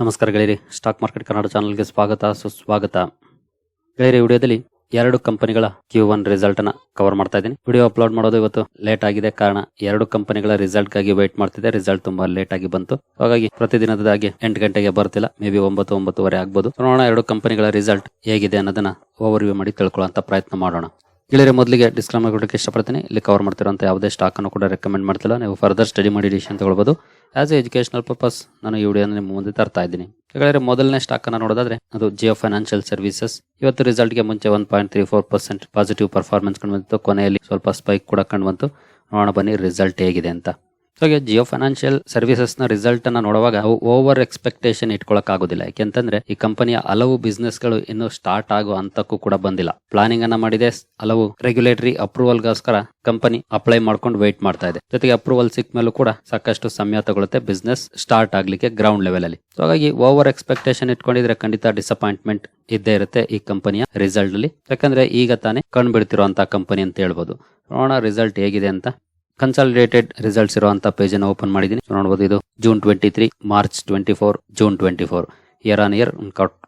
ನಮಸ್ಕಾರ ಗೆಳೆಯರಿ. Stock market Kannada ಚಾನಲ್ಗೆ ಸ್ವಾಗತ, ಸುಸ್ವಾಗತ. ಗೆಳೆಯರಿ, ವಿಡಿಯೋದಲ್ಲಿ ಎರಡು ಕಂಪನಿಗಳ ಕ್ಯೂ ಒನ್ ರಿಸಲ್ಟ್ ಅನ್ನ ಕವರ್ ಮಾಡ್ತಾ ಇದ್ದೀನಿ. ವಿಡಿಯೋ ಅಪ್ಲೋಡ್ ಮಾಡೋದು ಇವತ್ತು ಲೇಟ್ ಆಗಿದೆ. ಕಾರಣ ಎರಡು ಕಂಪನಿಗಳ ರಿಸಲ್ಟ್ಗಾಗಿ ವೇಟ್ ಮಾಡ್ತಿದೆ. ರಿಸಲ್ಟ್ ತುಂಬಾ ಲೇಟ್ ಆಗಿ ಬಂತು. ಹಾಗಾಗಿ ಪ್ರತಿದಿನದಾಗಿ ಎಂಟು ಗಂಟೆಗೆ ಬರ್ತಿಲ್ಲ. ಮೇ ಬಿ ಒಂಬತ್ತು, ಒಂಬತ್ತುವರೆ ಆಗ್ಬೋದು. ನೋಡೋಣ ಎರಡು ಕಂಪನಿಗಳ ರಿಸಲ್ಟ್ ಹೇಗಿದೆ ಅನ್ನೋದನ್ನ ಓವರ್ ವ್ಯೂ ಮಾಡಿ ತಿಳ್ಕೊಳ್ಳುವಂತ ಪ್ರಯತ್ನ ಮಾಡೋಣ. ಗೆಳೆಯರೆ, ಮೊದಲಿಗೆ ಡಿಸ್ಕ್ಲೈಮರ್ ಕೊಡೋಕ್ಕೆ ಇಷ್ಟಪಡ್ತೀನಿ. ಇಲ್ಲಿ ಕವರ್ ಮಾಡ್ತಿರೋಂಥ ಯಾವುದೇ ಸ್ಟಾಕನ್ನು ಕೂಡ ರೆಕಮೆಂಡ್ ಮಾಡ್ತಿಲ್ಲ. ನೀವು ಫರ್ದರ್ ಸ್ಟಡಿ ಮಾಡಿ ಡಿಸಿಷನ್ ತಗೊಳ್ಬೋದು ಆಸ್ ಎ ಎಜುಕೇಷನಲ್ ಪರ್ಪಸ್ ನಾನು ಈ ವಿಡಿಯೋನ ನಿಮ್ಮ ಮುಂದೆ ತರ್ತಾ ಇದ್ದೀನಿ. ಹಾಗಾದ್ರೆ ಮೊದಲನೇ ಸ್ಟಾಕನ್ನು ನೋಡೋದಾದರೆ, ಅದು ಜಿಯೋ ಫೈನಾನ್ಷಿಯಲ್ ಸರ್ವಿಸಸ್ ಇವತ್ತು ರಿಸಲ್ಟ್ಗೆ ಮುಂಚೆ one point three four percent positive performance ಕಂಡು ಬಂತು ಕೊನೆಯಲ್ಲಿ ಸ್ವಲ್ಪ ಸ್ಪೈಕ್ ಕೂಡ ಕಂಡು ಬಂತು. ನೋಡೋಣ ಬನ್ನಿ ರಿಸಲ್ಟ್ ಹೇಗಿದೆ ಅಂತ. ಹಾಗೆ ಜಿಯೋ ಫೈನಾನ್ಷಿಯಲ್ ಸರ್ವಿಸಸ್ನ ರಿಸಲ್ಟ್ ಅನ್ನ ನೋಡುವಾಗ ಓವರ್ ಎಕ್ಸ್ಪೆಕ್ಟೇಷನ್ ಇಟ್ಕೊಳಕ್ ಆಗುದಿಲ್ಲ ಯಾಕೆಂತಂದ್ರೆ ಈ ಕಂಪನಿಯ ಹಲವು ಬಿಸ್ನೆಸ್ಗಳು ಇನ್ನು ಸ್ಟಾರ್ಟ್ ಆಗೋ ಹಂತಕ್ಕೂ ಕೂಡ ಬಂದಿಲ್ಲ. ಪ್ಲಾನಿಂಗ್ ಅನ್ನ ಮಾಡಿದೆ, ಹಲವು ರೆಗ್ಯುಲೇಟರಿ ಅಪ್ರೂವಲ್ ಗೋಸ್ಕರ ಕಂಪನಿ ಅಪ್ಲೈ ಮಾಡ್ಕೊಂಡು ವೇಟ್ ಮಾಡ್ತಾ ಇದೆ. ಜೊತೆಗೆ ಅಪ್ರೂವಲ್ ಸಿಕ್ ಮೇಲೂ ಕೂಡ ಸಾಕಷ್ಟು ಸಮಯ ತಗೊಳುತ್ತೆ ಬಿಸ್ನೆಸ್ ಸ್ಟಾರ್ಟ್ ಆಗ್ಲಿಕ್ಕೆ ಗ್ರೌಂಡ್ ಲೆವೆಲ್ ಅಲ್ಲಿ. ಸೊ ಹಾಗಾಗಿ ಓವರ್ ಎಕ್ಸ್ಪೆಕ್ಟೇಷನ್ ಇಟ್ಕೊಂಡಿದ್ರೆ ಖಂಡಿತ ಡಿಸಪಾಯಿಂಟ್ಮೆಂಟ್ ಇದ್ದೇ ಇರುತ್ತೆ ಈ ಕಂಪನಿಯ ರಿಸಲ್ಟ್ ಅಲ್ಲಿ. ಯಾಕಂದ್ರೆ ಈಗ ತಾನೇ ಕಂಡು ಬಿಡ್ತಿರುವಂತಹ ಕಂಪನಿ ಅಂತ ಹೇಳ್ಬೋದು. ನೋಡೋಣ ರಿಸಲ್ಟ್ ಹೇಗಿದೆ ಅಂತ. ಕನ್ಸಾಲಿಡೇಟೆಡ್ ರಿಸಲ್ಟ್ಸ್ ಇರುವಂತ ಪೇಜ್ ಅನ್ನು ಓಪನ್ ಮಾಡಿದೀನಿ. ನೋಡಬಹುದು ಇದು June twenty three March twenty four June twenty four year on year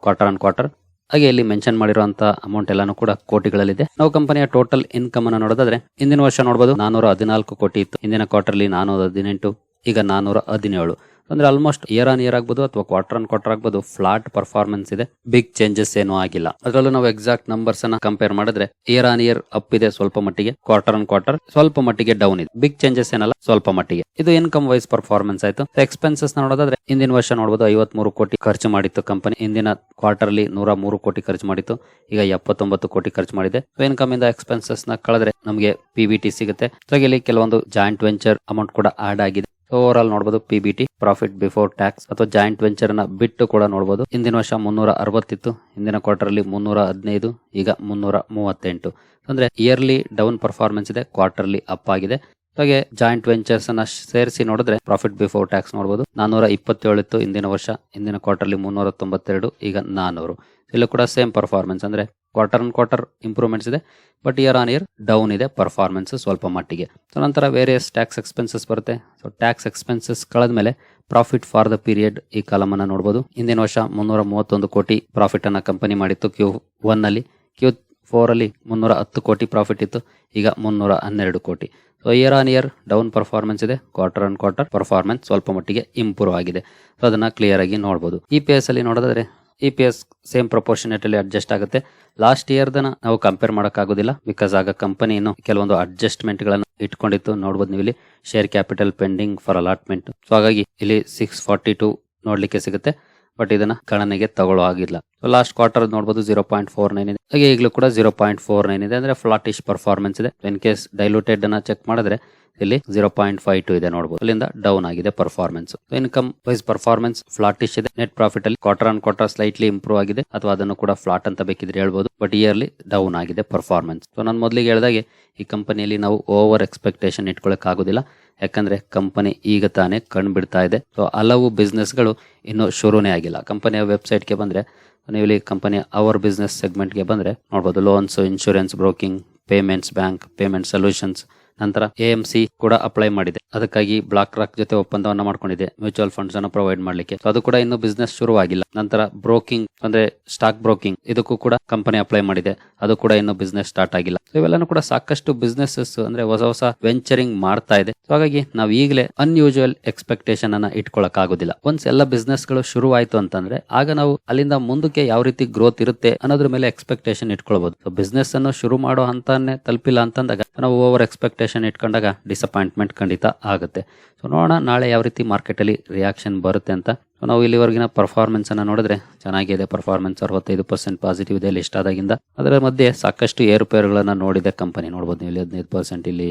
quarter on quarter ಹಾಗೆ ಇಲ್ಲಿ ಮೆನ್ಷನ್ ಮಾಡಿರುವಂತ ಅಮೌಂಟ್ ಎಲ್ಲಾನು ಕೂಡ ಕೋಟಿಗಳಲ್ಲಿದೆ. ನಾವು ಕಂಪನಿಯ ಟೋಟಲ್ ಇನ್ಕಮ್ ಅನ್ನು ನೋಡೋದಾದ್ರೆ ಇಂದಿನ ವರ್ಷ ನೋಡಬಹುದು ನಾನೂರ ಹದಿನಾಲ್ಕು ಕೋಟಿ ಇತ್ತು. ಇಂದಿನ ಕ್ವಾರ್ಟರ್ಲಿ ನಾನೂರ ಹದಿನೆಂಟು, ಈಗ ನಾನೂರ ಹದಿನೇಳು. ಅಂದ್ರೆ ಆಲ್ಮೋಸ್ಟ್ ಇಯರ್ ಆನ್ ಇಯರ್ ಆಗ್ಬೋದು ಅಥವಾ ಕ್ವಾರ್ಟರ್ ಆನ್ ಕ್ವಾರ್ಟರ್ ಆಗ್ಬೋದು ಫ್ಲಾಟ್ ಪರ್ಫಾರ್ಮೆನ್ಸ್ ಇದೆ. ಬಿಗ್ ಚೇಂಜಸ್ ಏನೂ ಆಗಿಲ್ಲ. ಅದರಲ್ಲೂ ನಾವು ಎಕ್ಸಾಕ್ಟ್ ನಂಬರ್ಸ್ ಅನ್ನ ಕಂಪೇರ್ ಮಾಡಿದ್ರೆ ಇಯರ್ ಆನ್ ಇಯರ್ ಅಪ್ ಇದೆ ಸ್ವಲ್ಪ ಮಟ್ಟಿಗೆ ಕ್ವಾರ್ಟರ್ ಆನ್ ಕ್ವಾರ್ಟರ್ ಸ್ವಲ್ಪ ಮಟ್ಟಿಗೆ ಡೌನ್ ಇದೆ. ಬಿಗ್ ಚೇಂಜಸ್ ಏನಲ್ಲ, ಸ್ವಲ್ಪ ಮಟ್ಟಿಗೆ. ಇದು ಇನ್ಕಮ್ ವೈಸ್ ಪರ್ಫಾರ್ಮೆನ್ಸ್ ಆಯ್ತು. ಎಕ್ಸ್ಪೆನ್ಸಸ್ ನೋಡೋದಾದ್ರೆ ಹಿಂದಿನ ವರ್ಷ ನೋಡಬಹುದು ಐವತ್ಮೂರು ಕೋಟಿ ಖರ್ಚು ಮಾಡಿತ್ತು ಕಂಪನಿ ಇಂದಿನ ಕ್ವಾರ್ಟರ್ಲಿ ನೂರ ಮೂರು ಕೋಟಿ ಖರ್ಚು ಮಾಡಿತ್ತು. ಈಗ ಎಪ್ಪತ್ತೊಂಬತ್ತು ಕೋಟಿ ಖರ್ಚು ಮಾಡಿದೆ. ಇನ್ಕಮ್ ಇಂದ ಎಕ್ಸ್ಪೆನ್ಸಸ್ನ ಕಳೆದ್ರೆ ನಮಗೆ ಪಿ ಸಿಗುತ್ತೆ. ಇಲ್ಲಿ ಕೆಲವೊಂದು ಜಾಯಿಂಟ್ ವೆಂಚರ್ ಅಮೌಂಟ್ ಕೂಡ ಆಡ್ ಆಗಿದೆ. ಓವರ್ ಆಲ್ ನೋಡಬಹುದು P B T profit before tax ಅಥವಾ ಜಾಯಿಂಟ್ ವೆಂಚರ್ನ ಬಿಟ್ಟು ಕೂಡ ನೋಡಬಹುದು ಹಿಂದಿನ ವರ್ಷ ಮುನ್ನೂರ ಅರವತ್ತಿತ್ತು ಹಿಂದಿನ ಕ್ವಾರ್ಟರ್ ಅಲ್ಲಿ ಮುನ್ನೂರ ಹದಿನೈದು ಈಗ ಮುನ್ನೂರ ಮೂವತ್ತೆಂಟು ಅಂದ್ರೆ ಇಯರ್ಲಿ ಡೌನ್ ಪರ್ಫಾರ್ಮೆನ್ಸ್ ಇದೆ ಕ್ವಾರ್ಟರ್ಲಿ ಅಪ್ ಆಗಿದೆ. ಹಾಗೆ ಜಾಯಿಂಟ್ ವೆಂಚರ್ಸ್ ಅನ್ನ ಸೇರಿಸಿ ನೋಡಿದ್ರೆ ಪ್ರಾಫಿಟ್ ಬಿಫೋರ್ ಟ್ಯಾಕ್ಸ್ ನೋಡಬಹುದು ನಾನೂರ ಇಪ್ಪತ್ತೇಳು ಇತ್ತು ಹಿಂದಿನ ವರ್ಷ, ಹಿಂದಿನ ಕ್ವಾರ್ಟರ್ಲಿ ಮುನ್ನೂರ ತೊಂಬತ್ತೆರಡು ಈಗ ನಾನೂರು. ಇಲ್ಲೂ ಕೂಡ ಸೇಮ್ ಪರ್ಫಾರ್ಮೆನ್ಸ್ ಅಂದರೆ ಕ್ವಾರ್ಟರ್ ಆನ್ ಕ್ವಾರ್ಟರ್ ಇಂಪ್ರೂವ್ಮೆಂಟ್ಸ್ ಇದೆ but year on year down ಇದೆ ಪರ್ಫಾರ್ಮೆನ್ಸ್ ಸ್ವಲ್ಪ ಮಟ್ಟಿಗೆ. ಸೊ ನಂತರ ವೇರಿಯಸ್ ಟ್ಯಾಕ್ಸ್ ಎಕ್ಸ್ಪೆನ್ಸಸ್ ಬರುತ್ತೆ. ಸೊ ಟ್ಯಾಕ್ಸ್ ಎಕ್ಸ್ಪೆನ್ಸಸ್ ಕಳೆದ್ಮೇಲೆ ಪ್ರಾಫಿಟ್ ಫಾರ್ ದ ಪೀರಿಯಡ್ ಈ ಕಾಲಮ್ ನೋಡ್ಬೋದು. ನೋಡಬಹುದು ಹಿಂದಿನ ವರ್ಷ ಮುನ್ನೂರ ಮೂವತ್ತೊಂದು ಕೋಟಿ ಪ್ರಾಫಿಟ್ ಅನ್ನ ಕಂಪನಿ ಮಾಡಿತ್ತು. ಕ್ಯೂ ಒನ್ ಅಲ್ಲಿ ಕ್ಯೂ ಫೋರ್ ಅಲ್ಲಿ ಮುನ್ನೂರ ಹತ್ತು ಕೋಟಿ ಪ್ರಾಫಿಟ್ ಇತ್ತು. ಈಗ ಮುನ್ನೂರ ಹನ್ನೆರಡು ಕೋಟಿ. So year on year down performance ಇದೆ. ಕ್ವಾರ್ಟರ್ ಆನ್ ಕ್ವಾರ್ಟರ್ ಪರ್ಫಾರ್ಮೆನ್ಸ್ ಸ್ವಲ್ಪ ಮಟ್ಟಿಗೆ ಇಂಪ್ರೂವ್ ಆಗಿದೆ. ಸೊ ಅದನ್ನ ಕ್ಲಿಯರ್ ಆಗಿ ನೋಡಬಹುದು ಇ ಪಿ ಎಸ್ ಅಲ್ಲಿ ನೋಡೋದಾದ್ರೆ E P S same ಪ್ರಪೋರ್ಷನೇಟಲ್ಲಿ adjust ಆಗುತ್ತೆ. ಲಾಸ್ಟ್ ಇಯರ್ ದನ ನಾವು ಕಂಪೇರ್ ಮಾಡೋಕ್ಕಾಗೋದಿಲ್ಲ ಬಿಕಾಸ್ ಆಗ ಕಂಪನಿ ಇನ್ನು ಕೆಲವೊಂದು ಅಡ್ಜಸ್ಟ್ಮೆಂಟ್ಗಳನ್ನು ಇಟ್ಕೊಂಡಿತ್ತು. ನೋಡಬಹುದು ನೀವು ಇಲ್ಲಿ share capital pending for allotment so ಹಾಗಾಗಿ ಇಲ್ಲಿ ಸಿಕ್ಸ್ ಫಾರ್ಟಿ ಟು ನೋಡ್ಲಿಕ್ಕೆ ಸಿಗುತ್ತೆ. ಬಟ್ ಇದನ್ನ ಗಣನೆಗೆ ತಗೊಳ್ಳೋ ಆಗಿಲ್ಲ ಲಾಸ್ಟ್ ಕ್ವಾರ್ಟರ್ ನೋಡಬಹುದು ಜೀರೋ ಪಾಯಿಂಟ್ ಫೋರ್ ನೈನ್ ಇದೆ. ಹಾಗೆ ಈಗಲೂ ಕೂಡ ಜೀರೋ ಪಾಯಿಂಟ್ ಫೋರ್ ನೈನ್ ಇದೆ. ಅಂದ್ರೆ ಫ್ಲಾಟಿಶ್ ಪರ್ಫಾರ್ಮೆನ್ಸ್ ಇದೆ. ಇನ್ ಕೇಸ್ ಡೈಲ್ಯೂಟೆಡ್ ಅನ್ನ ಚೆಕ್ ಮಾಡಿದ್ರೆ ಇಲ್ಲಿ ಜೀರೋ ಪಾಯಿಂಟ್ ಫೈವ್ ಟು ಇದೆ ನೋಡಬಹುದು ಅಲ್ಲಿಂದ ಡೌನ್ ಆಗಿದೆ performance income wise performance flattish ಇದೆ. ನೆಟ್ ಪ್ರಾಫಿಟ್ ಅಲ್ಲಿ quarter on quarter slightly improve ಆಗಿದೆ. ಅಥವಾ ಅದನ್ನು ಕೂಡ ಫ್ಲಾಟ್ ಅಂತ ಬೇಕಿದ್ರೆ ಹೇಳ್ಬೋದು. ಬಟ್ ಇಯರ್ಲಿ ಡೌನ್ ಆಗಿದೆ ಪರ್ಫಾರ್ಮೆನ್ಸ್ ಸೊ ನಾನು ಮೊದಲಿಗೆ ಹೇಳಿದಾಗೆ ಈ ಕಂಪನಿಯಲ್ಲಿ ನಾವು ಓವರ್ ಎಕ್ಸ್ಪೆಕ್ಟೇಷನ್ ಇಟ್ಕೊಳಕ್ ಆಗೋದಿಲ್ಲ. ಯಾಕಂದ್ರೆ ಕಂಪನಿ ಈಗ ತಾನೇ ಕಣ್ ಬಿಡ್ತಾ ಇದೆ. ಸೊ ಹಲವು ಬಿಸ್ನೆಸ್ಗಳು ಇನ್ನು ಶುರುನೇ ಆಗಿಲ್ಲ. ಕಂಪನಿಯ ವೆಬ್ಸೈಟ್ಗೆ ಬಂದ್ರೆ, ನೀವು ಇಲ್ಲಿ ಕಂಪನಿಯ ಅವರ್ ಬಿಸ್ನೆಸ್ ಸೆಗ್ಮೆಂಟ್ಗೆ ಬಂದ್ರೆ ನೋಡಬಹುದು loans insurance broking payments bank payment solutions ನಂತರ ಎಎಂಸಿ ಕೂಡ ಅಪ್ಲೈ ಮಾಡಿದೆ. ಅದಕ್ಕಾಗಿ ಬ್ಲಾಕ್ ರಾಕ್ ಜೊತೆ ಒಪ್ಪಂದವನ್ನ ಮಾಡ್ಕೊಂಡಿದೆ. ಮ್ಯೂಚುವಲ್ ಫಂಡ್ಸ್ ಅನ್ನು ಪ್ರೊವೈಡ್ ಮಾಡ್ಲಿಕ್ಕೆ. ಅದು ಕೂಡ ಇನ್ನು ಬಿಸ್ನೆಸ್ ಶುರುವಾಗಿಲ್ಲ. ನಂತರ ಬ್ರೋಕಿಂಗ್, ಅಂದ್ರೆ ಸ್ಟಾಕ್ ಬ್ರೋಕಿಂಗ್, ಇದಕ್ಕೂ ಕೂಡ ಕಂಪನಿ ಅಪ್ಲೈ ಮಾಡಿದೆ. ಅದು ಕೂಡ ಇನ್ನು ಬಿಸ್ನೆಸ್ ಸ್ಟಾರ್ಟ್ ಆಗಿಲ್ಲ. ಇವೆಲ್ಲನೂ ಕೂಡ ಸಾಕಷ್ಟು ಬಿಸ್ನೆಸಸ್, ಅಂದ್ರೆ ಹೊಸ ಹೊಸ ವೆಂಚರಿಂಗ್ ಮಾಡ್ತಾ ಇದೆ. ಹಾಗಾಗಿ ನಾವು ಈಗಲೇ ಅನ್ಯೂಜುವಲ್ ಎಕ್ಸ್ಪೆಕ್ಟೇಷನ್ ಅನ್ನ ಇಟ್ಕೊಳಕ್ ಆಗುದಿಲ್ಲ ಒನ್ಸ್ ಎಲ್ಲ ಬಿಸ್ನೆಸ್ಗಳು ಶುರು ಆಯ್ತು ಅಂತಂದ್ರೆ ಆಗ ನಾವು ಅಲ್ಲಿಂದ ಮುಂದಕ್ಕೆ ಯಾವ ರೀತಿ ಗ್ರೋತ್ ಇರುತ್ತೆ ಅನ್ನೋದ್ರ ಮೇಲೆ ಎಕ್ಸ್ಪೆಕ್ಟೇಷನ್ ಇಟ್ಕೊಳ್ಬಹುದು ಬಿಸ್ನೆಸ್ ಅನ್ನು ಶುರು ಮಾಡೋ ಹಂತಾನೆ ತಲುಪಿಲ್ಲ ಅಂತಂದಾಗ ನಾವು ಓವರ್ ಎಕ್ಸ್ಪೆಕ್ಟೇಷನ್ ಇಟ್ಕೊಂಡಾಗ ಡಿಸಪಾಯಿಂಟ್ಮೆಂಟ್ ಖಂಡಿತ ಆಗುತ್ತೆ. ಸೊ ನೋಡೋಣ ನಾಳೆ ಯಾವ ರೀತಿ ಮಾರ್ಕೆಟ್ ಅಲ್ಲಿ ರಿಯಾಕ್ಷನ್ ಬರುತ್ತೆ ಅಂತ. ಸೊ ನಾವು ಇಲ್ಲಿವರೆಗಿನ ಪರ್ಫಾರ್ಮೆನ್ಸ್ ಅನ್ನ ನೋಡಿದ್ರೆ ಚೆನ್ನಾಗಿದೆ ಪರ್ಫಾರ್ಮೆನ್ಸ್ ಅರವತ್ತೈದು ಪರ್ಸೆಂಟ್ ಪಾಸಿಟಿವ್ ಇದೆ ಲಿಸ್ಟ್ ಆದಾಗಿಂದ. ಅದರ ಮಧ್ಯೆ ಸಾಕಷ್ಟು ಏರುಪೇರುಗಳನ್ನ ನೋಡಿದೆ ಕಂಪನಿ ನೋಡಬಹುದು ನೀವು. ಇಲ್ಲಿ ಹದಿನೈದು ಪರ್ಸೆಂಟ್ ಇಲ್ಲಿ,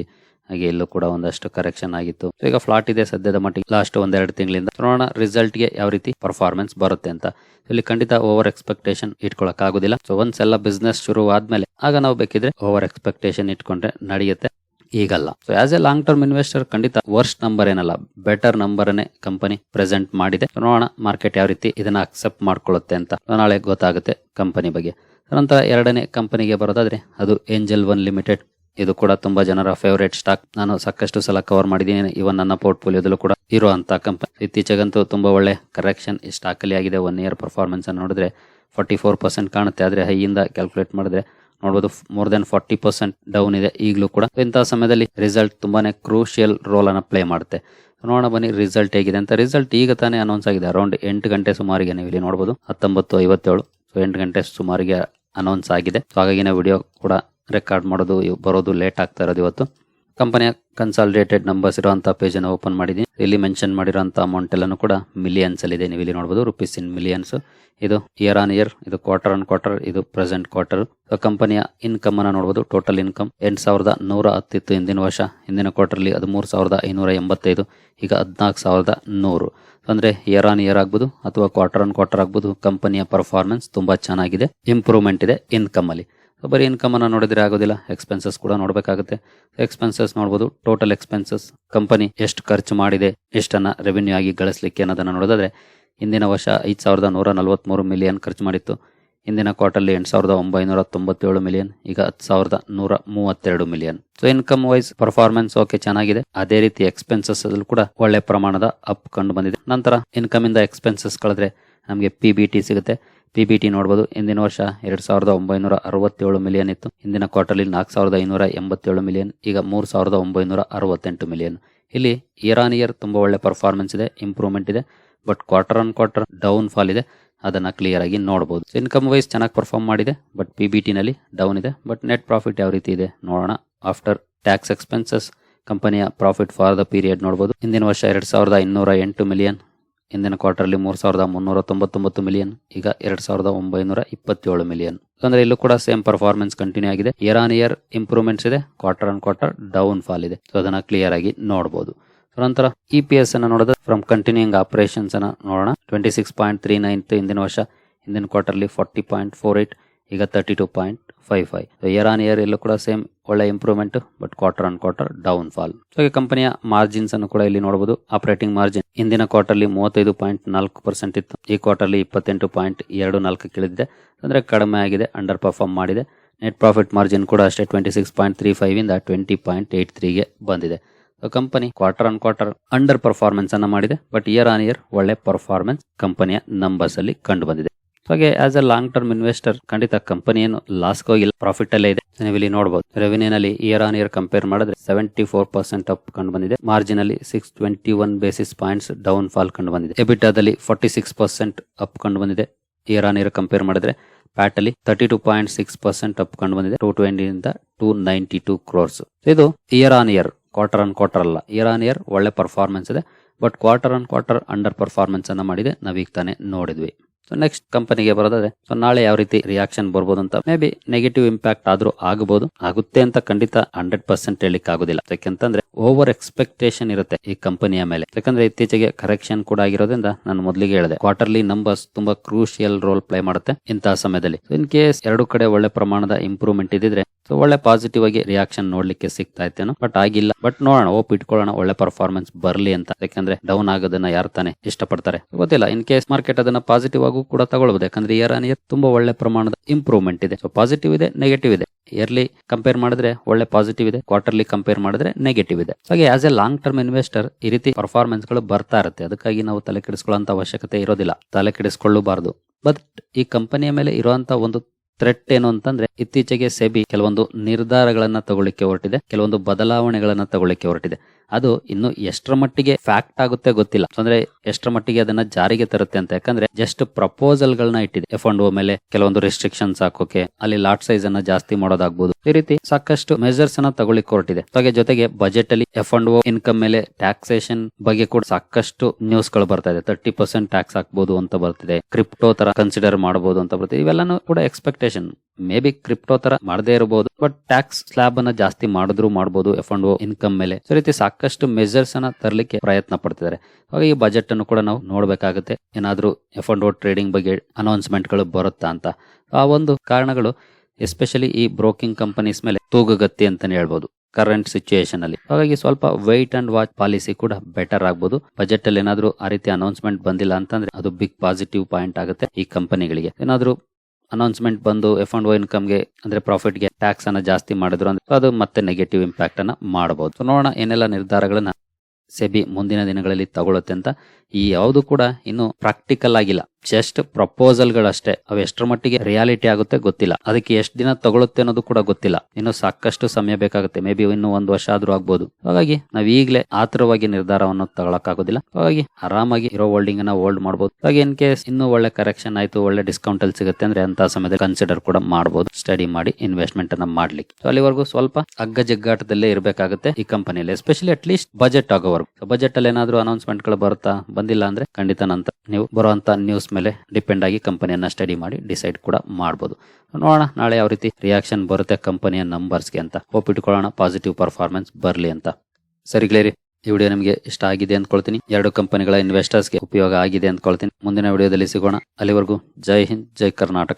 ಹಾಗೆ ಎಲ್ಲೂ ಕೂಡ ಒಂದಷ್ಟು ಕರೆಕ್ಷನ್ ಆಗಿತ್ತು. ಈಗ ಫ್ಲಾಟ್ ಇದೆ ಸದ್ಯದ ಮಟ್ಟಿಗೆ. ಲಾಸ್ಟ್ ಒಂದೆರಡು ತಿಂಗಳಿಂದ. ನೋಡೋಣ ರಿಸಲ್ಟ್ಗೆ ಯಾವ ರೀತಿ ಪರ್ಫಾರ್ಮೆನ್ಸ್ ಬರುತ್ತೆ ಅಂತ. ಇಲ್ಲಿ ಖಂಡಿತ ಓವರ್ ಎಕ್ಸ್ಪೆಕ್ಟೇಷನ್ ಇಟ್ಕೊಳಕ್ ಆಗುದಿಲ್ಲ ಸೊ ಒಂದ್ಸಲ ಬಿಸ್ನೆಸ್ ಶುರು ಆದ್ಮೇಲೆ ಆಗ ನಾವು ಬೇಕಿದ್ರೆ ಓವರ್ ಎಕ್ಸ್ಪೆಕ್ಟೇಷನ್ ಇಟ್ಕೊಂಡ್ರೆ ನಡೆಯುತ್ತೆ. ಈಗಲ್ಲ. So as a long term investor ಖಂಡಿತ ವರ್ಸ್ಟ್ ನಂಬರ್ ಏನಲ್ಲ ಬೆಟರ್ ನಂಬರ್ ಕಂಪನಿ ಪ್ರೆಸೆಂಟ್ ಮಾಡಿದೆ. ನೋಡೋಣ ಮಾರ್ಕೆಟ್ ಯಾವ ರೀತಿ ಇದನ್ನ ಅಕ್ಸೆಪ್ಟ್ ಮಾಡ್ಕೊಳ್ಳುತ್ತೆ ಅಂತ. ನಾಳೆ ಗೊತ್ತಾಗುತ್ತೆ ಕಂಪನಿ ಬಗ್ಗೆ. ನಂತರ ಎರಡನೇ ಕಂಪನಿಗೆ ಬರೋದಾದ್ರೆ, ಅದು ಏಂಜಲ್ ಒನ್ ಲಿಮಿಟೆಡ್ ಇದು ಕೂಡ ತುಂಬಾ ಜನರ ಫೇವರೇಟ್ ಸ್ಟಾಕ್ ನಾನು ಸಾಕಷ್ಟು ಸಲ ಕವರ್ ಮಾಡಿದ್ದೀನಿ. ಇವನ್ ನನ್ನ ಪೋರ್ಟ್ಫೋಲಿಯೋದಲ್ಲೂ ಕೂಡ ಇರುವಂತ ಕಂಪನಿ ಇತ್ತೀಚೆಗಂತೂ ತುಂಬಾ ಒಳ್ಳೆ ಕರೆಕ್ಷನ್ ಈ ಸ್ಟಾಕ್ ಅಲ್ಲಿ ಆಗಿದೆ. ಒನ್ ಇಯರ್ ಪರ್ಫಾರ್ಮೆನ್ಸ್ ಅನ್ನು ನೋಡಿದ್ರೆ ಫಾರ್ಟಿ ಫೋರ್ ಪರ್ಸೆಂಟ್ ಕಾಣುತ್ತೆ. ಆದ್ರೆ, ಹೈಯಿಂದ ಕ್ಯಾಲ್ಕುಲೇಟ್ ಮಾಡಿದ್ರೆ ನೋಡಬಹುದು more than forty percent down ಇದೆ ಈಗಲೂ ಕೂಡ. ಇಂತಹ ಸಮಯದಲ್ಲಿ ರಿಸಲ್ಟ್ ತುಂಬಾನೇ ಕ್ರೂಷಿಯಲ್ ರೋಲ್ ಅನ್ನ ಪ್ಲೇ ಮಾಡುತ್ತೆ. ನೋಡೋಣ ಬನ್ನಿ ರಿಸಲ್ಟ್ ಹೇಗಿದೆ ಅಂತ. ರಿಸಲ್ಟ್ ಈಗ ತಾನೇ ಅನೌನ್ಸ್ ಆಗಿದೆ. ಅರೌಂಡ್ ಎಂಟು ಗಂಟೆ ಸುಮಾರಿಗೆ ನೀವು ಇಲ್ಲಿ ನೋಡಬಹುದು ಹತ್ತೊಂಬತ್ತು ಐವತ್ತೇಳು. ಸೊ ಎಂಟು ಗಂಟೆ ಸುಮಾರಿಗೆ ಅನೌನ್ಸ್ ಆಗಿದೆ. ಸೊ ಹಾಗಾಗಿ ವಿಡಿಯೋ ಕೂಡ ರೆಕಾರ್ಡ್ ಮಾಡೋದು, ಬರೋದು ಲೇಟ್ ಆಗ್ತಾ ಇರೋದು ಇವತ್ತು. ಕಂಪನಿಯ ಕನ್ಸಾಲಿಡೇಟೆಡ್ ನಂಬರ್ಸ್ ಇರುವಂತಹ ಪೇಜ್ ಅನ್ನು ಓಪನ್ ಮಾಡಿದ್ದೀನಿ. ಇಲ್ಲಿ ಮೆನ್ಷನ್ ಮಾಡಿರುವಂತಹ ಅಮೌಂಟ್ ಎಲ್ಲಾನು ಕೂಡ ಮಿಲಿಯನ್ಸ್ ಅಲ್ಲಿ ಇದೆ ನೀವು ಇಲ್ಲಿ ನೋಡಬಹುದು ರುಪೀಸ್ ಇನ್ ಮಿಲಿಯನ್ಸ್ ಇದು ಇಯರ್ ಆನ್ ಇಯರ್ ಇದು ಕ್ವಾರ್ಟರ್ ಆನ್ ಕ್ವಾರ್ಟರ್ ಇದು ಪ್ರೆಸೆಂಟ್ ಕ್ವಾರ್ಟರ್ ಕಂಪನಿಯ ಇನ್ಕಮ್ ಅನ್ನ ನೋಡಬಹುದು ಟೋಟಲ್ ಇನ್ಕಮ್ ಎಂಟು ಸಾವಿರದ ನೂರ ಹತ್ತಿತ್ತು ಹಿಂದಿನ ವರ್ಷ. ಹಿಂದಿನ ಕ್ವಾರ್ಟರ್ಲಿ ಅಲ್ಲಿ ಮೂರು ಸಾವಿರದ ಐನೂರ ಎಂಬತ್ತೈದು, ಈಗ ಹದಿನಾಲ್ಕು ಸಾವಿರದ ನೂರು ಅಂದ್ರೆ ಇಯರ್ ಆನ್ ಇಯರ್ ಆಗ್ಬೋದು ಅಥವಾ ಕ್ವಾರ್ಟರ್ ಆನ್ ಕ್ವಾರ್ಟರ್ ಆಗ್ಬೋದು, ಕಂಪನಿಯ ಪರ್ಫಾರ್ಮೆನ್ಸ್ ತುಂಬಾ ಚೆನ್ನಾಗಿದೆ ಇಂಪ್ರೂವ್ಮೆಂಟ್ ಇದೆ ಇನ್ಕಮ್ ಅಲ್ಲಿ. ಬರೀ ಇನ್ಕಮನ್ನು ನೋಡಿದರೆ ನೋಡಿದ್ರೆ ಆಗೋದಿಲ್ಲ. ಎಕ್ಸ್ಪೆನ್ಸಸ್ ಕೂಡ ನೋಡಬೇಕಾಗುತ್ತೆ. ಎಕ್ಸ್ಪೆನ್ಸಸ್ ನೋಡ್ಬೋದು. ಟೋಟಲ್ ಎಕ್ಸ್ಪೆನ್ಸಸ್ ಕಂಪನಿ ಎಷ್ಟು ಖರ್ಚು ಮಾಡಿದೆ, ಎಷ್ಟನ್ನು ರೆವಿನ್ಯೂ ಆಗಿ ಗಳಿಸಲಿಕ್ಕೆ ಅನ್ನೋದನ್ನು ನೋಡೋದಾದ್ರೆ, ಹಿಂದಿನ ವರ್ಷ ಐದು ಸಾವಿರದ ನೂರ ನಲವತ್ಮೂರು ಮಿಲಿಯನ್ ಖರ್ಚು ಮಾಡಿತ್ತು. ಹಿಂದಿನ ಕ್ವಾರ್ಟರ್ಲಿ ಎಂಟು ಸಾವಿರದ ಒಂಬೈನೂರ ತೊಂಬತ್ತೇಳು ಮಿಲಿಯನ್ ಈಗ ಹತ್ತು ಸಾವಿರದ ನೂರ ಮೂವತ್ತೆರಡು million so income wise performance okay ಚೆನ್ನಾಗಿದೆ. ಅದೇ ರೀತಿ ಎಕ್ಸ್ಪೆನ್ಸಸ್ ಅಲ್ಲೂ ಕೂಡ ಒಳ್ಳೆ ಪ್ರಮಾಣದ ಅಪ್ ಕಂಡು ಬಂದಿದೆ. ನಂತರ ಇನ್ಕಮ್ ಇಂದ ಎಕ್ಸ್ಪೆನ್ಸಸ್ ಕಳೆದ್ರೆ ನಮಗೆ ಪಿ ಬಿ ಟಿ ಸಿಗುತ್ತೆ. ಪಿ ಬಿ ಟಿ ನೋಡಬಹುದು ಹಿಂದಿನ ವರ್ಷ ಎರಡ್ ಸಾವಿರದ ಒಂಬೈನೂರ ಅರವತ್ತೇಳು ಮಿಲಿಯನ್ ಇತ್ತು. ಹಿಂದಿನ ಕ್ವಾರ್ಟರ್ಲಿ ನಾಲ್ಕು ಸಾವಿರದ ಐನೂರ ಎಂಬತ್ತೇಳು ಮಿಲಿಯನ್ ಈಗ ಮೂರು ಸಾವಿರದ ಒಂಬೈನೂರ ಅರವತ್ತೆಂಟು ಮಿಲಿಯನ್ ಇಲ್ಲಿ ಇಯರ್ ಆನ್ ಇಯರ್ ತುಂಬಾ ಒಳ್ಳೆ ಪರ್ಫಾರ್ಮೆನ್ಸ್ ಇದೆ ಇಂಪ್ರೂವ್ಮೆಂಟ್ ಇದೆ but quarter on quarter down fall ಇದೆ. ಅದನ್ನ ಕ್ಲಿಯರ್ ಆಗಿ ನೋಡಬಹುದು ಇನ್ಕಮ್ ವೈಸ್ ಚೆನ್ನಾಗಿ ಪರ್ಫಾರ್ಮ್ ಮಾಡಿದೆ ಬಟ್ ಪಿ ಬಿ ನಲ್ಲಿ ಡೌನ್ ಇದೆ. ಬಟ್ ನೆಟ್ ಪ್ರಾಫಿಟ್ ಯಾವ ರೀತಿ ಇದೆ ನೋಡೋಣ. ಆಫ್ಟರ್ ಟ್ಯಾಕ್ಸ್ ಎಕ್ಸ್ಪೆನ್ಸಸ್ ಕಂಪನಿಯ ಪ್ರಾಫಿಟ್ ಫಾರ್ ದ ಪೀರಿಯಡ್ ನೋಡಬಹುದು ಹಿಂದಿನ ವರ್ಷ ಎರಡ್ ಸಾವಿರದ ಇನ್ನೂರ ಎಂಟು ಮಿಲಿಯನ್ ಹಿಂದಿನ ಕ್ವಾರ್ಟರ್ಲಿ ಮೂರ್ ಸಾವಿರದ ಮುನ್ನೂರ ತೊಂಬತ್ತೊಂಬತ್ತು ಮಿಲಿಯನ್, ಈಗ ಎರಡ್ ಸಾವಿರದ ಒಂಬೈನೂರ ಇಪ್ಪತ್ತೇಳು ಮಿಲಿಯನ್. ಅಂದ್ರೆ ಇಲ್ಲೂ ಕೂಡ ಸೇಮ್ ಪರ್ಫಾರ್ಮೆನ್ಸ್ ಕಂಟಿನ್ಯೂ ಆಗಿದೆ. ಇಯರ್ ಆನ್ ಇಯರ್ ಇಂಪ್ರೂವ್ಮೆಂಟ್ಸ್ ಇದೆ quarter on quarter down fall ಇದೆ. ಸೊ ಅದನ್ನ ಕ್ಲಿಯರ್ ಆಗಿ ನೋಡಬಹುದು ನಂತರ ಇ ಪಿ ಎಸ್ ಅನ್ನ ನೋಡಿದ್ರೆ ಫ್ರಮ್ ಕಂಟಿನ್ಯೂಯಿಂಗ್ ಆಪರೇಷನ್ಸ್ ಅನ್ನ ನೋಡೋಣ. Twenty six point three nine ಹಿಂದಿನ ವರ್ಷ ಹಿಂದಿನ quarterly forty point four eight ಈಗ thirty two point five five year on year ಎಲ್ಲೂ ಕೂಡ ಸೇಮ್ ಒಳ್ಳೆ improvement but quarter on quarter down fall so ಕಂಪನಿಯ ಮಾರ್ಜಿನ್ಸ್ ಅನ್ನು ಕೂಡ ಇಲ್ಲಿ ನೋಡಬಹುದು ಆಪರೇಟಿಂಗ್ ಮಾರ್ಜಿನ್ ಹಿಂದಿನ ಕ್ವಾರ್ಟರ್ಲಿ ಮೂವತ್ತೈದು ಪಾಯಿಂಟ್ ನಾಲ್ಕು ಪರ್ಸೆಂಟ್ ಇತ್ತು. ಈ ಕ್ವಾರ್ಟರ್ಲಿ ಇಪ್ಪತ್ತೆಂಟು ಪಾಯಿಂಟ್ ಎರಡು ನಾಲ್ಕು ಇಳಿದಿದೆ ಅಂದ್ರೆ ಕಡಿಮೆ ಆಗಿದೆ ಅಂಡರ್ ಪರ್ಫಾರ್ಮ್ ಮಾಡಿದೆ. ನೆಟ್ ಪ್ರಾಫಿಟ್ ಮಾರ್ಜಿನ್ ಕೂಡ ಅಷ್ಟೇ twenty six point three five ಇಂದ ಟ್ವೆಂಟಿ ಪಾಯಿಂಟ್ ಏಟ್ ತ್ರೀಗೆ ಬಂದಿದೆ. Company quarter on quarter under performance ಅನ್ನ ಮಾಡಿದೆ ಬಟ್ ಇಯರ್ ಆನ್ ಇಯರ್ ಒಳ್ಳೆ ಪರ್ಫಾರ್ಮೆನ್ಸ್ ಕಂಪನಿಯ ನಂಬರ್ಸ್ ಅಲ್ಲಿ ಕಂಡು ಬಂದಿದೆ. ಹಾಗೆ as a long term investor ಖಂಡಿತ ಕಂಪನಿ ಏನು ಲಾಸ್ ಹೋಗಿಲ್ಲ ಪ್ರಾಫಿಟ್ ಅಲ್ಲೇ ಇದೆ. ನೀವು ಇಲ್ಲಿ ನೋಡಬಹುದು ರೆವಿನ್ಯೂ ನಲ್ಲಿ ಇಯರ್ ಆನ್ ಇಯರ್ ಕಂಪೇರ್ ಮಾಡಿದ್ರೆ ಸೆವೆಂಟಿ ಫೋರ್ ಪರ್ಸೆಂಟ್ ಅಪ್ ಕಂಡು ಬಂದಿದೆ. ಮಾರ್ಜಿನ್ ಅಲ್ಲಿ six twenty one basis points down fall ಕಂಡು ಬಂದಿದೆ. ಎಬಿಟಾದಲ್ಲಿ ಫಾರ್ಟಿ ಸಿಕ್ಸ್ ಪರ್ಸೆಂಟ್ ಅಪ್ ಕಂಡು ಬಂದಿದೆ. ಇಯರ್ ಆನ್ ಇಯರ್ ಕಂಪೇರ್ ಮಾಡಿದ್ರೆ ಪ್ಯಾಟ್ ಅಲ್ಲಿ thirty two point six percent up ಕಂಡು ಬಂದಿದೆ. ಟೂ ಟ್ವೆಂಟಿ ಇಂದ ಟೂ ನೈಂಟಿ ಟೂ ಕ್ರೋರ್ಸ್ ಇದು year on year quarter on quarter ಅಲ್ಲ. ಇಯರ್ ಆನ್ ಇಯರ್ ಒಳ್ಳೆ ಪರ್ಫಾರ್ಮೆನ್ಸ್ ಇದೆ. But quarter on quarter under performance ಅನ್ನ ಮಾಡಿದೆ. ನಾವೀಗ ತಾನೆ ನೋಡಿದ್ವಿ. ಸೊ ನೆಕ್ಸ್ಟ್ ಕಂಪನಿಗೆ ಬರೋದಾದ್ರೆ ಸೊ ನಾಳೆ ಯಾವ ರೀತಿ ರಿಯಾಕ್ಷನ್ ಬರ್ಬೋದು ಅಂತ ಮೇ ಬಿ ನೆಗೆಟಿವ್ ಇಂಪ್ಯಾಕ್ಟ್ ಆದ್ರೂ ಆಗಬಹುದು ಆಗುತ್ತೆ ಅಂತ ಖಂಡಿತ ಹಂಡ್ರೆಡ್ ಪರ್ಸೆಂಟ್ ಹೇಳಿಕ್ ಆಗುದಿಲ್ಲ ಯಾಕೆಂತಂದ್ರೆ ಓವರ್ ಎಕ್ಸ್ಪೆಕ್ಟೇಷನ್ ಇರುತ್ತೆ ಈ ಕಂಪನಿಯ ಮೇಲೆ. ಯಾಕಂದ್ರೆ ಇತ್ತೀಚೆಗೆ ಕರೆಕ್ಷನ್ ಕೂಡ ಆಗಿರೋದ್ರಿಂದ ನಾನು ಮೊದಲಿಗೆ ಹೇಳಿದೆ ಕ್ವಾರ್ಟರ್ಲಿ ನಂಬರ್ಸ್ ತುಂಬಾ ಕ್ರೂಷಿಯಲ್ ರೋಲ್ ಪ್ಲೇ ಮಾಡುತ್ತೆ ಇಂತಹ ಸಮಯದಲ್ಲಿ. ಇನ್ ಕೇಸ್ ಎರಡು ಕಡೆ ಒಳ್ಳೆ ಪ್ರಮಾಣದ ಇಂಪ್ರೂವ್ಮೆಂಟ್ ಇದ್ದಿದ್ರೆ ಸೊ ಒಳ್ಳೆ ಪಾಸಿಟಿವ್ ಆಗಿ ರಿಯಾಕ್ಷನ್ ನೋಡ್ಲಿಕ್ಕೆ ಸಿಗ್ತಾ ಇತ್ತೇನೋ. ಬಟ್ ಆಗಿಲ್ಲ. ಬಟ್ ನೋಡೋಣ ಓಪ್ ಇಟ್ಕೊಳ್ಳೋಣ, ಒಳ್ಳೆ ಪರ್ಫಾರ್ಮೆನ್ಸ್ ಬರ್ಲಿ ಅಂತ. ಯಾಕಂದ್ರೆ ಡೌನ್ ಆಗೋದನ್ನ ಯಾರು ತಾನೆ ಇಷ್ಟಪಡ್ತಾರೆ. ಗೊತ್ತಿಲ್ಲ ಇನ್ ಕೇಸ್ ಮಾರ್ಕೆಟ್ ಅದನ್ನ ಪಾಸಿಟಿವ್ ಆಗೂ ಕೂಡ ತಗೊಳ್ಬಹುದು ಯಾಕಂದ್ರೆ ಇಯರ್ ಆನ್ ಇಯರ್ ತುಂಬಾ ಒಳ್ಳೆ ಪ್ರಮಾಣದ ಇಂಪ್ರೂವ್ಮೆಂಟ್ ಇದೆ. ಸೊ ಪಾಸಿಟಿವ್ ಇದೆ ನೆಗೆಟಿವ್ ಇದೆ. ಇಯರ್ಲಿ ಕಂಪೇರ್ ಮಾಡಿದ್ರೆ ಒಳ್ಳೆ ಪಾಸಿಟಿವ್ ಇದೆ. ಕ್ವಾರ್ಟರ್ಲಿ ಕಂಪೇರ್ ಮಾಡಿದ್ರೆ ನೆಗೆಟಿವ್ ಇದೆ. ಹಾಗೆ as a long term investor ಈ ರೀತಿ ಪರ್ಫಾರ್ಮೆನ್ಸ್ಗಳು ಬರ್ತಾ ಇರುತ್ತೆ. ಅದಕ್ಕಾಗಿ ನಾವು ತಲೆ ಕೆಡಿಸ್ಕೊಳ್ಳುವಂತ ಅವಶ್ಯಕತೆ ಇರೋದಿಲ್ಲ. ತಲೆ ಕೆಡಿಸ್ಕೊಳ್ಳಬಾರದು. ಬಟ್ ಈ ಕಂಪನಿಯ ಮೇಲೆ ಇರುವಂತ ಒಂದು ಥ್ರೆಟ್ ಏನು ಅಂತಂದ್ರೆ ಇತ್ತೀಚೆಗೆ ಸೆಬಿ ಕೆಲವೊಂದು ನಿರ್ಧಾರಗಳನ್ನ ತಗೊಳ್ಳಿಕ್ಕೆ ಹೊರಟಿದೆ ಕೆಲವೊಂದು ಬದಲಾವಣೆಗಳನ್ನ ತಗೊಳ್ಳಿಕ್ಕೆ ಹೊರಟಿದೆ. ಅದು ಇನ್ನು ಎಷ್ಟರ ಮಟ್ಟಿಗೆ ಫ್ಯಾಕ್ಟ್ ಆಗುತ್ತೆ ಗೊತ್ತಿಲ್ಲ. ಅಂದ್ರೆ ಎಷ್ಟರ ಮಟ್ಟಿಗೆ ಅದನ್ನ ಜಾರಿಗೆ ತರುತ್ತೆ ಅಂತ. ಯಾಕಂದ್ರೆ ಜಸ್ಟ್ ಪ್ರಪೋಸಲ್ ಗಳನ್ನ ಇಟ್ಟಿದೆ. ಎಫ್ ಅಂಡ್ ಮೇಲೆ ಕೆಲವೊಂದು ರೆಸ್ಟ್ರಿಕ್ಷನ್ಸ್ ಹಾಕೋಕೆ, ಅಲ್ಲಿ ಲಾಟ್ ಸೈಜ್ ಅನ್ನ ಜಾಸ್ತಿ ಮಾಡೋದಾಗ್ಬೋದು. ಈ ರೀತಿ ಸಾಕಷ್ಟು ಮೆಜರ್ಸ್ ಅನ್ನ ತಗೊಳ್ಳಿ ಹೊರಟಿದೆ ಹಾಗೆ ಜೊತೆಗೆ ಬಜೆಟ್ ಅಲ್ಲಿ ಎಫ್ ಅಂಡ್ ಇನ್ಕಮ್ ಮೇಲೆ ಟ್ಯಾಕ್ಸೇಷನ್ ಬಗ್ಗೆ ಕೂಡ ಸಾಕಷ್ಟು ನ್ಯೂಸ್ಗಳು ಬರ್ತಾ ಇದೆ. ತರ್ಟಿ ಪರ್ಸೆಂಟ್ ಟ್ಯಾಕ್ಸ್ ಹಾಕ್ಬಹುದು ಅಂತ ಬರ್ತಿದೆ. ಕ್ರಿಪ್ಟೋ ತರ ಕನ್ಸಿಡರ್ ಮಾಡಬಹುದು ಅಂತ ಬರ್ತಿದೆ. ಇವೆಲ್ಲಾನು ಕೂಡ ಎಕ್ಸ್ಪೆಕ್ಟೇಷನ್ ಮೇ ಬಿ ಕ್ರಿಪ್ಟೋ ತರ ಮಾಡದೇ ಇರಬಹುದು ಬಟ್ ಟ್ಯಾಕ್ಸ್ ಸ್ಲಾಬ್ ಅನ್ನ ಜಾಸ್ತಿ ಮಾಡಿದ್ರು ಮಾಡಬಹುದು ಎಫ್ ಅಂಡ್ ಇನ್ಕಮ್ ಮೇಲೆ. ಸೊ ರೀತಿ ಸಾಕಷ್ಟು ಮೆಜರ್ಸ್ ಅನ್ನ ತರಲಿಕ್ಕೆ ಪ್ರಯತ್ನ ಪಡ್ತಿದ್ದಾರೆ. ಹಾಗೆ ಈ ಬಜೆಟ್ ಅನ್ನು ಕೂಡ ನಾವು ನೋಡಬೇಕಾಗುತ್ತೆ. ಏನಾದ್ರೂ ಎಫ್ ಅಂಡ್ ಟ್ರೇಡಿಂಗ್ ಬಗ್ಗೆ ಅನೌನ್ಸ್ಮೆಂಟ್ಗಳು ಬರುತ್ತಾ ಅಂತ. ಆ ಒಂದು ಕಾರಣಗಳು ಎಸ್ಪೆಷಲಿ ಈ ಬ್ರೋಕಿಂಗ್ ಕಂಪನೀಸ್ ಮೇಲೆ ತೂಗುಗತ್ತಿ ಅಂತಾನೆ ಹೇಳ್ಬಹುದು ಕರೆಂಟ್ ಸಿಚುಯೇಷನ್ ಅಲ್ಲಿ. ಹಾಗಾಗಿ ಸ್ವಲ್ಪ ವೈಟ್ ಅಂಡ್ ವಾಚ್ ಪಾಲಿಸಿ ಕೂಡ ಬೆಟರ್ ಆಗ್ಬೋದು. ಬಜೆಟ್ ಅಲ್ಲಿ ಏನಾದ್ರು ಆ ರೀತಿ ಅನೌನ್ಸ್ಮೆಂಟ್ ಬಂದಿಲ್ಲ ಅಂತಂದ್ರೆ ಅದು ಬಿಗ್ ಪಾಸಿಟಿವ್ ಪಾಯಿಂಟ್ ಆಗುತ್ತೆ ಈ ಕಂಪನಿಗಳಿಗೆ ಏನಾದ್ರೂ ಅನೌನ್ಸ್ಮೆಂಟ್ ಬಂದು ಎಫ್ ಅಂಡ್ ಓ ಇನ್ಕಮ್ಗೆ ಅಂದ್ರೆ ಪ್ರಾಫಿಟ್ಗೆ ಟ್ಯಾಕ್ಸ್ ಅನ್ನ ಜಾಸ್ತಿ ಮಾಡಿದ್ರು ಅಂದ್ರೆ ಅದು ಮತ್ತೆ ನೆಗೆಟಿವ್ ಇಂಪ್ಯಾಕ್ಟ್ ಅನ್ನ ಮಾಡಬಹುದು ನೋಡೋಣ ಏನೆಲ್ಲ ನಿರ್ಧಾರಗಳನ್ನ ಸೆಬಿ ಮುಂದಿನ ದಿನಗಳಲ್ಲಿ ತಗೊಳುತ್ತೆ ಅಂತ ಈ ಯಾವುದು ಕೂಡ ಇನ್ನು ಪ್ರಾಕ್ಟಿಕಲ್ ಆಗಿಲ್ಲ. ಜಸ್ಟ್ ಪ್ರಪೋಸಲ್ಗಳಷ್ಟೇ ಅವು ಎಷ್ಟರ ಮಟ್ಟಿಗೆ ರಿಯಾಲಿಟಿ ಆಗುತ್ತೆ ಗೊತ್ತಿಲ್ಲ. ಅದಕ್ಕೆ ಎಷ್ಟು ದಿನ ತಗೊಳುತ್ತೆ ಅನ್ನೋದು ಕೂಡ ಗೊತ್ತಿಲ್ಲ. ಇನ್ನು ಸಾಕಷ್ಟು ಸಮಯ ಬೇಕಾಗುತ್ತೆ. ಮೇ ಬಿ ಇನ್ನು ಒಂದು ವರ್ಷ ಆದ್ರೂ ಆಗ್ಬೋದು. ಹಾಗಾಗಿ ನಾವ್ ಈಗಲೇ ಆತುರವಾಗಿ ನಿರ್ಧಾರವನ್ನು ತಗೊಳಕ್ಕಾಗೋದಿಲ್ಲ. ಹಾಗಾಗಿ ಆರಾಮಾಗಿ ಇರೋ ಹೋಲ್ಡಿಂಗ್ ಅನ್ನ ಹೋಲ್ಡ್ ಮಾಡಬಹುದು ಹಾಗೆ ಇನ್ ಕೇಸ್ ಇನ್ನೂ ಒಳ್ಳೆ ಕರೆಕ್ಷನ್ ಆಯ್ತು, ಒಳ್ಳೆ ಡಿಸ್ಕೌಂಟ್ ಅಲ್ಲಿ ಸಿಗುತ್ತೆ ಅಂದ್ರೆ ಅಂತ ಸಮಯದಲ್ಲಿ ಕನ್ಸಿಡರ್ ಕೂಡ ಮಾಡಬಹುದು ಸ್ಟಡಿ ಮಾಡಿ ಇನ್ವೆಸ್ಟ್ಮೆಂಟ್ ಅನ್ನ ಮಾಡ್ಲಿಕ್ಕೆ. ಅಲ್ಲಿವರೆಗೂ ಸ್ವಲ್ಪ ಅಗ್ಗ ಜಗ್ಗಾಟದಲ್ಲೇ ಇರಬೇಕಾಗುತ್ತೆ ಈ ಕಂಪನಿಯಲ್ಲಿ ಎಸ್ಪೆಷಲಿ ಅಟ್ ಲೀಸ್ಟ್ ಬಜೆಟ್ ಆಗೋವರೆಗೂ. ಬಜೆಟ್ ಅಲ್ಲಿ ಏನಾದ್ರು ಅನೌನ್ಸ್ಮೆಂಟ್ಗಳು ಬರುತ್ತಾ? ಬಂದಿಲ್ಲ ಅಂದ್ರೆ ಖಂಡಿತ ನಂತರ ನೀವು ಬರುವಂತ ನ್ಯೂಸ್ ಮೇಲೆ ಡಿಪೆಂಡ್ ಆಗಿ ಕಂಪನಿಯನ್ನ ಸ್ಟಡಿ ಮಾಡಿ ಡಿಸೈಡ್ ಕೂಡ ಮಾಡಬಹುದು ನೋಡೋಣ, ನಾಳೆ ಯಾವ ರೀತಿ ರಿಯಾಕ್ಷನ್ ಬರುತ್ತೆ ಕಂಪನಿಯ ನಂಬರ್ಸ್ಗೆ ಅಂತ. ಹೋಪ್ ಇಟ್ಕೊಳ್ಳೋಣ ಪಾಸಿಟಿವ್ ಪರ್ಫಾರ್ಮೆನ್ಸ್ ಬರಲಿ ಅಂತ. ಸರಿ ಗ್ಲೇರಿ ಈ ವಿಡಿಯೋ ನಿಮಗೆ ಇಷ್ಟ ಆಗಿದೆ ಅಂದ್ಕೊಳ್ತೀನಿ. ಎರಡು ಕಂಪನಿಗಳ ಇನ್ವೆಸ್ಟರ್ಸ್ಗೆ ಉಪಯೋಗ ಆಗಿದೆ ಅಂದ್ಕೊಳ್ತೀನಿ. ಮುಂದಿನ ವಿಡಿಯೋದಲ್ಲಿ ಸಿಗೋಣ. ಅಲ್ಲಿವರೆಗೂ ಜೈ ಹಿಂದ್, ಜೈ ಕರ್ನಾಟಕ.